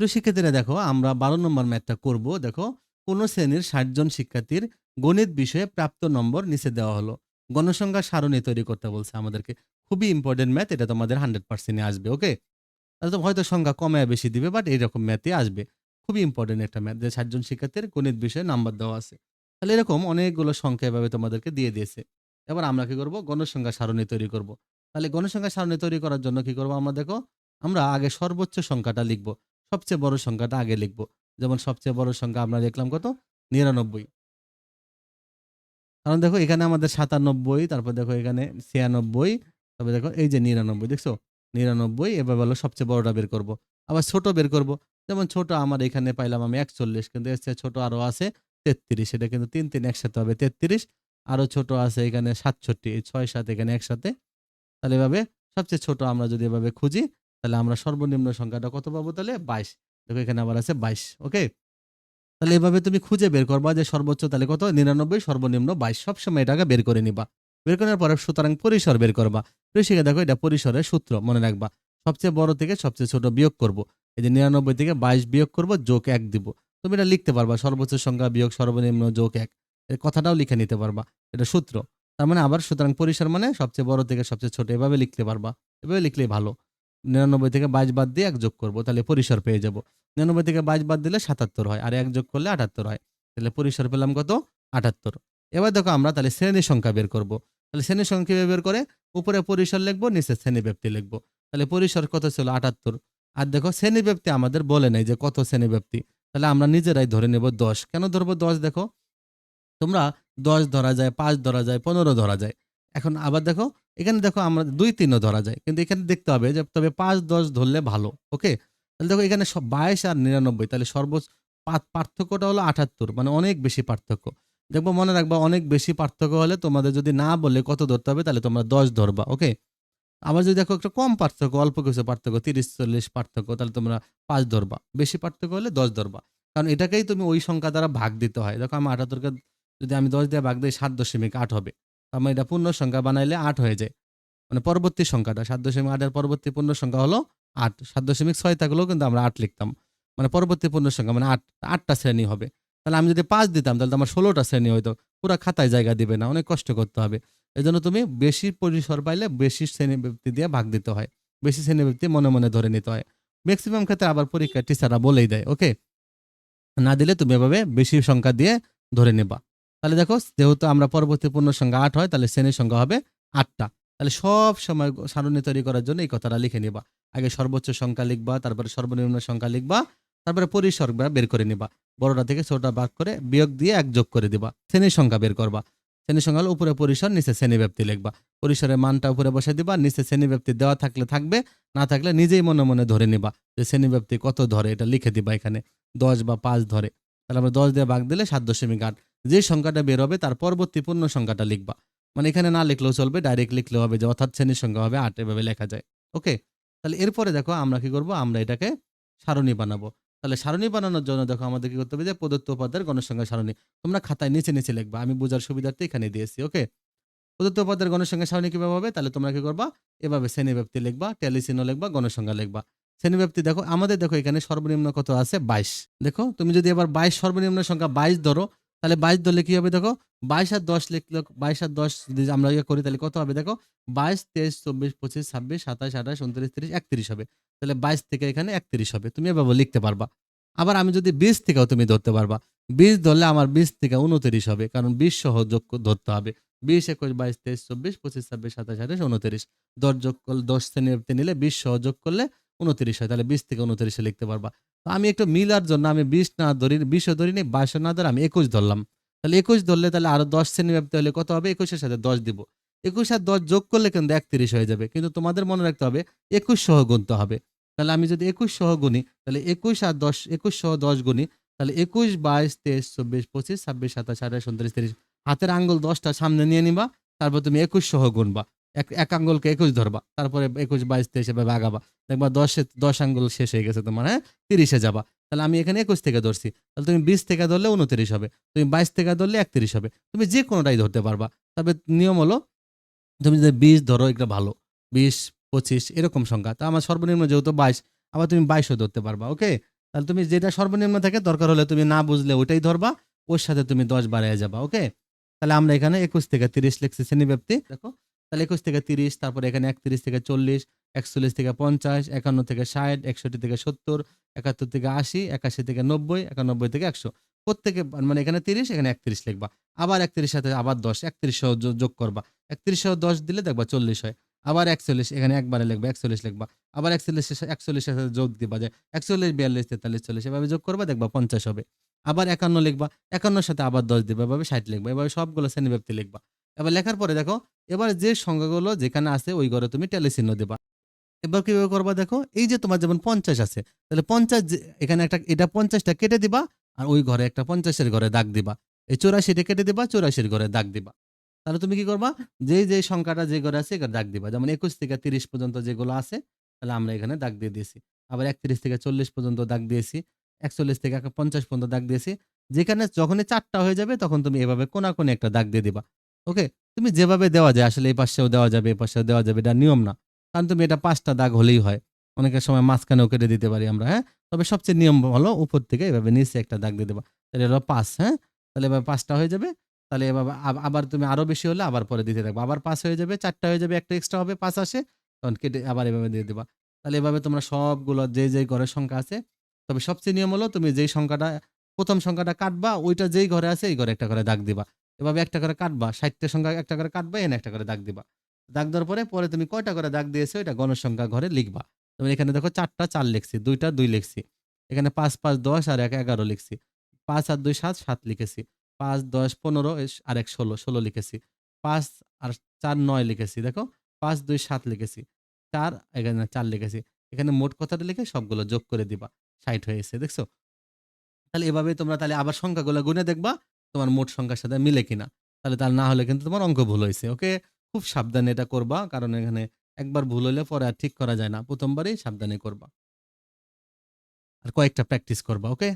প্রিয় শিক্ষার্থীরা দেখো, আমরা বারো নম্বর ম্যাথটা করব। দেখো, কোন শ্রেণির ষাট জন শিক্ষার্থীর গণিত বিষয়ে প্রাপ্ত নম্বর নিচে দেওয়া হলো। গণসংখ্যা সারণী তৈরি করতে বলছে আমাদেরকে। খুবই ইম্পর্টেন্ট ম্যাথ এটা তোমাদের হান্ড্রেড পার্সেন্টে আসবে ওকে তো হয়তো সংখ্যা কমে বেশি দিবে বাট এইরকম ম্যাথই আসবে। খুবই ইম্পর্টেন্ট একটা ম্যাথ যে ষাট জন শিক্ষার্থীর গণিত বিষয়ে নাম্বার দেওয়া আছে। তাহলে এরকম অনেকগুলো সংখ্যা এভাবে তোমাদেরকে দিয়ে দিয়েছে। এবার আমরা কি করব? গণসংখ্যা সারণী তৈরি করব। তাহলে গণসংখ্যা সারণী তৈরি করার জন্য কি করব আমরা? দেখো, আমরা আগে সর্বোচ্চ সংখ্যাটা লিখব। সবচেয়ে বড় সংখ্যাটা আগে লিখব। যেমন সবচেয়ে বড় সংখ্যা আমরা লিখলাম কত? নিরানব্বই। কারণ দেখো এখানে আমাদের সাতানব্বই, তারপর দেখো এখানে ছিয়ানব্বই তবে দেখো এই যে নিরানব্বই, দেখছ? নিরানব্বই, এবার বলো সবচেয়ে বড়টা বের করব। আবার ছোট বের করব। যেমন ছোট আমার এখানে পাইলাম আমি একচল্লিশ, কিন্তু এর চেয়ে ছোট আরও আছে তেত্রিশ, এটা কিন্তু তিন তিন একসাথে হবে তেত্রিশ। আরও ছোট আছে এখানে সাতষট্টি ছয়, সাত এখানে একসাথে। তাহলে এভাবে সবচেয়ে ছোট আমরা যদি এভাবে খুঁজি তাহলে আমরা সর্বনিম্ন সংখ্যাটা কত পাবো তাহলে? বাইশ। দেখো এখানে আবার আছে বাইশ, ওকে? তাহলে এভাবে তুমি খুঁজে বের করবা যে সর্বোচ্চ তাহলে কত? নিরানব্বই, সর্বনিম্ন বাইশ। সবসময় এটাকে বের করে নিবা। বের করার পরে সুতরাং পরিসর বের করবা। শিখে দেখো এটা পরিসরের সূত্র, মনে রাখবা। সবচেয়ে বড় থেকে সবচেয়ে ছোট বিয়োগ করব। এই যে নিরানব্বই থেকে বাইশ বিয়োগ করব, যোগ এক দিব। তুমি এটা লিখতে পারবা, সর্বোচ্চ সংখ্যা বিয়োগ সর্বনিম্ন যোগ এক। এর কথাটাও লিখে নিতে পারবা, এটা সূত্র। তার মানে আবার সুতরাং পরিসর মানে সবচেয়ে বড় থেকে সবচেয়ে ছোট, এভাবে লিখতে পারবা। এভাবে লিখলেই ভালো। নিরানব্বই থেকে বাইশ বাদ দিয়ে এক যোগ করব, তাহলে পরিসর পেয়ে যাব। নিরানব্বই থেকে বাইশ বাদ দিলে সাতাত্তর হয়, আর এক যোগ করলে আটাত্তর হয়, তাহলে পরিসর পেলাম কত? আটাত্তর। এবার দেখো আমরা তাহলে শ্রেণি সংখ্যা বের করব। তাহলে শ্রেণি সংখ্যা বের করে? উপরে পরিসর লিখব, নিচে শ্রেণি ব্যাপ্তি লিখব। তাহলে পরিসর কত ছিল? আটাত্তর। আর দেখো শ্রেণি ব্যাপ্তি আমাদের বলে নাই যে কত শ্রেণি ব্যাপ্তি তাহলে আমরা নিজেরাই ধরে নেব দশ। কেন ধরবো দশ দেখো? তোমরা দশ ধরা যায়, পাঁচ ধরা যায়, পনেরো ধরা যায়। এখন আবার দেখো এখানে দেখো আমরা দুই তিনও ধরা যায়, কিন্তু এখানে দেখতে হবে যে, তবে পাঁচ দশ ধরলে ভালো, ওকে? তাহলে দেখো এখানে সব বাইশ আর নিরানব্বই, তাহলে সর্বোচ্চ পার্থক্যটা হলো আটাত্তর মানে অনেক বেশি পার্থক্য। দেখব মনে রাখবা, অনেক বেশি পার্থক্য হলে তোমাদের যদি না বলে কত ধরতে হবে, তাহলে তোমরা দশ ধরবা, ওকে? আবার যদি দেখো একটা কম পার্থক্য, অল্প কিছু পার্থক্য, তিরিশ, চল্লিশ পার্থক্য, তাহলে তোমরা পাঁচ ধরবা, বেশি পার্থক্য হলে দশ ধরবা। কারণ এটাকেই তুমি ওই সংখ্যা দ্বারা ভাগ দিতে হয়। দেখো আমি আটাত্তরকে যদি আমি দশ দিয়ে ভাগ দিই, সাত দশমিক আট হবে। মানে এটা পূর্ণ সংখ্যা বানাইলে আট হয়ে যায়। মানে পরবর্তী সংখ্যাটা, সাত দশমিক আটের পরবর্তী পূর্ণ সংখ্যা হলো আট। সাত দশমিক ছয় থাকলেও কিন্তু আমরা আট লিখতাম। মানে পরবর্তী পূর্ণ সংখ্যা মানে আট, আটটা শ্রেণি হবে। তাহলে আমি যদি পাঁচ দিতাম, তাহলে আমার ষোলোটা শ্রেণি হয়তো পুরো খাতায় জায়গা দিবে না, অনেক কষ্ট করতে হবে। এই জন্য তুমি বেশি পরিসর পাইলে বেশি শ্রেণি ব্যক্তি দিয়ে ভাগ দিতে হয়। বেশি শ্রেণি ব্যক্তি মনে মনে ধরে নিতে হয়। ম্যাক্সিমাম ক্ষেত্রে আবার পরীক্ষা টিচাররা বলেই দেয় ওকে না দিলে তুমি এভাবে বেশি সংখ্যা দিয়ে ধরে নেবা। তাহলে দেখো, যেহেতু আমরা পরবর্তী পূর্ণ সংখ্যা আট হয়, তাহলে শ্রেণির সংখ্যা হবে আটটা। তাহলে সব সময় সারণী তৈরি করার জন্য এই কথাটা লিখে নিবা। আগে সর্বোচ্চ সংখ্যা লিখবা, তারপরে সর্বনিম্ন সংখ্যা লিখবা, তারপরে পরিসর বের করে নিবা। বড়টা থেকে ছোটটা ভাগ করে বিয়োগ দিয়ে এক যোগ করে দিবা। শ্রেণির সংখ্যা বের করবা। শ্রেণির সংখ্যা উপরে পরিসর, নিচে শ্রেণি ব্যাপ্তি লিখবা। পরিসরের মানটা উপরে বসে দিবা, নিচে শ্রেণি ব্যাপ্তি দেওয়া থাকলে থাকবে, না থাকলে নিজেই মনে মনে ধরে নিবা যে শ্রেণি ব্যাপ্তি কত ধরে, এটা লিখে দিবা এখানে। দশ বা পাঁচ ধরে। তাহলে আমরা দশ দিয়ে ভাগ দিলে সাত দশমিক আট। যে সংখ্যাটা বের হবে, তার পরবর্তী পূর্ণ সংখ্যাটা লিখবা। মানে এখানে না লিখলেও চলবে ডাইরেক্ট লিখলেও হবে যে অর্থাৎ শ্রেণির সংখ্যা হবে আট এভাবে লেখা যায়। ওকে? তাহলে এরপরে দেখো আমরা কি করব? আমরা এটাকে সারণী বানাবো। তাহলে সারণী বানানোর জন্য দেখো আমাদের কি করতে হবে যে প্রদত্ত উপাদানের গণসংখ্যা সারণী। তোমরা খাতায় নিচে নিচে লিখবা, আমি বোঝার সুবিধার্থে এখানে দিয়েছি, ওকে? প্রদত্ত উপাদানের গণসংখ্যা সারণী কীভাবে হবে? তাহলে তোমরা কি করবা? এভাবে শ্রেণীব্যাপ্তি লিখবা ট্যালিচিহ্ন লিখবা, গণসংখ্যা লিখবা। শ্রেণীব্যাপ্তি দেখো, আমাদের দেখো এখানে সর্বনিম্ন কত আছে? বাইশ। দেখো, তুমি যদি এবার বাইশ সর্বনিম্ন সংখ্যা বাইশ ধরো তাহলে বাইশ ধরলে কি হবে দেখো? বাইশ আর দশ লিখলে বাইশ আর দশ যদি আমরা ইয়ে করি, তাহলে কত হবে দেখো? বাইশ, তেইশ, চব্বিশ, পঁচিশ, ছাব্বিশ, সাতাশ, আঠাশ, উনত্রিশ, তিরিশ, একত্রিশ হবে। তাহলে বাইশ থেকে এখানে একত্রিশ হবে। তুমি এভাবে লিখতে পারবা। আবার আমি যদি বিশ থেকেও তুমি ধরতে পারবা। বিশ ধরলে আমার বিশ থেকে উনত্রিশ হবে, কারণ বিশ সহ যোগ ধরতে হবে। বিশ, একুশ, বাইশ, তেইশ, চব্বিশ, পঁচিশ, ছাব্বিশ, সাতাশ, আঠাশ, উনত্রিশ। দশ যোগ করলে দশ শ্রেণি নিলে বিশ সহ যোগ করলে উনত্রিশ হয়, তাহলে বিশ থেকে উনত্রিশে লিখতে পারবা। তো আমি একটু মিলার জন্য আমি বিশ না ধরি, বিশও ধরিনি বাইশও না ধরে আমি একুশ ধরলাম। তাহলে একুশ ধরলে তাহলে আরও দশ শ্রেণি ব্যাপ্তি হলে কত হবে? একুশের সাথে দশ দিব। একুশ আর দশ যোগ করলে কিন্তু একত্রিশ হয়ে যাবে। কিন্তু তোমাদের মনে রাখতে হবে, একুশ সহ গুনতে হবে। তাহলে আমি যদি একুশ সহ গুনি, তাহলে একুশ আর দশ, একুশ সহ দশ গুনি, তাহলে একুশ, বাইশ, তেইশ, চব্বিশ, পঁচিশ, ছাব্বিশ, সাতাশ, আঠাশ, উনত্রিশ, তিরিশ। হাতের আঙ্গুল দশটা সামনে নিয়ে নিবা, তারপর তুমি একুশ সহ গুনবা। এক এক আঙ্গুলকে একুশ ধরবা, তারপরে একুশ, বাইশ, তেইশ এভাবে আগাবা। দেখবা দশে, দশ আঙ্গুল শেষ হয়ে গেছে তোমার হ্যাঁ? তিরিশে যাবা। তাহলে আমি এখানে একুশ থেকে ধরছি। তাহলে তুমি বিশ থেকে ধরলে উনত্রিশ হবে। তুমি বাইশ থেকে ধরলে একত্রিশ হবে। তুমি যে কোনোটাই ধরতে পারবা। তবে নিয়ম হলো, তুমি যদি বিশ ধরো এটা ভালো। বিশ, পঁচিশ, এরকম সংখ্যা। তা আমার সর্বনিম্ন যেহেতু বাইশ, আবার তুমি বাইশও ধরতে পারবা, ওকে? তাহলে তুমি যেটা সর্বনিম্ন থাকে, দরকার হলে তুমি না বুঝলে ওইটাই ধরবা। ওর সাথে তুমি দশ বাড়ায় যাবা, ওকে? তাহলে আমরা এখানে একুশ থেকে তিরিশ লিখছি, শ্রেণীব্যাপ্তি। দেখো তাহলে একুশ থেকে তিরিশ, তারপরে এখানে একত্রিশ থেকে চল্লিশ, একচল্লিশ থেকে পঞ্চাশ, একান্ন থেকে ষাট, একষট্টি থেকে সত্তর, একাত্তর থেকে আশি, একাশি থেকে নব্বই, একানব্বই থেকে একশো। প্রত্যেকে মানে এখানে তিরিশ, এখানে একত্রিশ লিখবা। আবার একত্রিশ সাথে আবার দশ, একত্রিশ যোগ করবা। একত্রিশ দশ দিলে দেখবা চল্লিশ হয়। আবার একচল্লিশ, এখানে একবারে লিখবা, একচল্লিশ লিখবা। আবার একচল্লিশ একচল্লিশের সাথে যোগ দিবা যে একচল্লিশ, বিয়াল্লিশ, তেতাল্লিশ, চল্লিশ, এভাবে যোগ করবা, দেখবা পঞ্চাশ হবে। আবার একান্ন লিখবা, একান্নর সাথে আবার দশ দিবা, এভাবে ষাট লিখবা, এভাবে সবগুলো শ্রেণীব্যাপ্তি লিখবা। এবার লেখার পরে দেখো, এবার যে সংখ্যাগুলো যেখানে আছে ওই ঘরে তুমি টেলে চিহ্ন দেবা। এবার কীভাবে করবা দেখো, এই যে তোমার যেমন পঞ্চাশ আছে, তাহলে পঞ্চাশ এখানে একটা, এটা পঞ্চাশটা কেটে দিবা আর ওই ঘরে একটা পঞ্চাশের ঘরে দাগ দিবা। এই চৌরাশিটা কেটে দিবা, চৌরাশির ঘরে দাগ দিবা। তাহলে তুমি কি করবা? যে যে সংখ্যাটা যে ঘরে আছে এখানে দাগ দিবা। যেমন একুশ থেকে তিরিশ পর্যন্ত যেগুলো আছে, তাহলে আমরা এখানে দাগ দিয়ে দিয়েছি। আবার একত্রিশ থেকে চল্লিশ পর্যন্ত দাগ দিয়েছি, একচল্লিশ থেকে পঞ্চাশ পর্যন্ত দাগ দিয়েছি। যেখানে যখনই চারটা হয়ে যাবে, তখন তুমি এভাবে কোনা কোনে একটা দাগ দিয়ে দিবা। ওকে? তুমি যেভাবে দেওয়া যায়, আসলে এই পাশেও দেওয়া যাবে, এই পাশেও দেওয়া যাবে, এটা নিয়ম না। কারণ তুমি এটা পাঁচটা দাগ হলেই হয়। অনেকের সময় মাঝখানেও কেটে দিতে পারি আমরা হ্যাঁ? তবে সবচেয়ে নিয়ম হলো উপর থেকে এভাবে নিচে একটা দাগ দিয়ে দেবা তাহলে হলো পাঁচ হ্যাঁ? তাহলে এবার পাঁচটা হয়ে যাবে। তাহলে এবার আবার তুমি আরও বেশি হলে আবার পরে দিতে থাকবে। আবার পাঁচ হয়ে যাবে, চারটা হয়ে যাবে, একটা এক্সট্রা হবে, পাঁচ আসে, তখন কেটে আবার এভাবে দিয়ে দেবা। তাহলে এভাবে তোমরা সবগুলো যে যে ঘরের সংখ্যা আছে, তবে সবচেয়ে নিয়ম হলো তুমি যেই সংখ্যাটা, প্রথম সংখ্যাটা কাটবা, ওইটা যেই ঘরে আছে, এই ঘরে একটা করে দাগ দিবা। এভাবে একটা করে কাটবা, ষাটটা সংখ্যা একটা করে কাটবা এনে একটা করে দাগ দিবা। দাগ দেওয়ার পরে পরে তুমি কয়টা করে দাগ দিয়েছ এটা গণসংখ্যা ঘরে লিখবা। তুমি এখানে দেখো চারটা চার লিখছি, দুইটা দুই লিখছি। এখানে পাঁচ পাঁচ, দশ আর এক এগারো লিখছি। পাঁচ আর দুই, সাত সাত লিখেছি। পাঁচ, দশ, পনেরো আর এক, ষোলো ষোলো লিখেছি। পাঁচ আর চার, নয় লিখেছি, দেখো। পাঁচ, দুই, সাত লিখেছি। চার, এখানে চার লিখেছি। এখানে মোট কথাটা লিখে সবগুলো যোগ করে দিবা। ষাট হয়েছে দেখছ? তাহলে এভাবে তোমরা তাহলে আবার সংখ্যাগুলো গুনে দেখবা। তোমার মোট সংখ্যার সাথে মিলে কিনা, তাহলে তার না হলে কিন্তু তোমার অঙ্ক ভুল হয়েছে ওকে খুব সাবধানে এটা করবা, কারণ এখানে একবার ভুল হলে পরে আর ঠিক করা যায় না, প্রথমবারই সাবধানে করবা। আর কয়েকটা প্র্যাকটিস করবা ওকে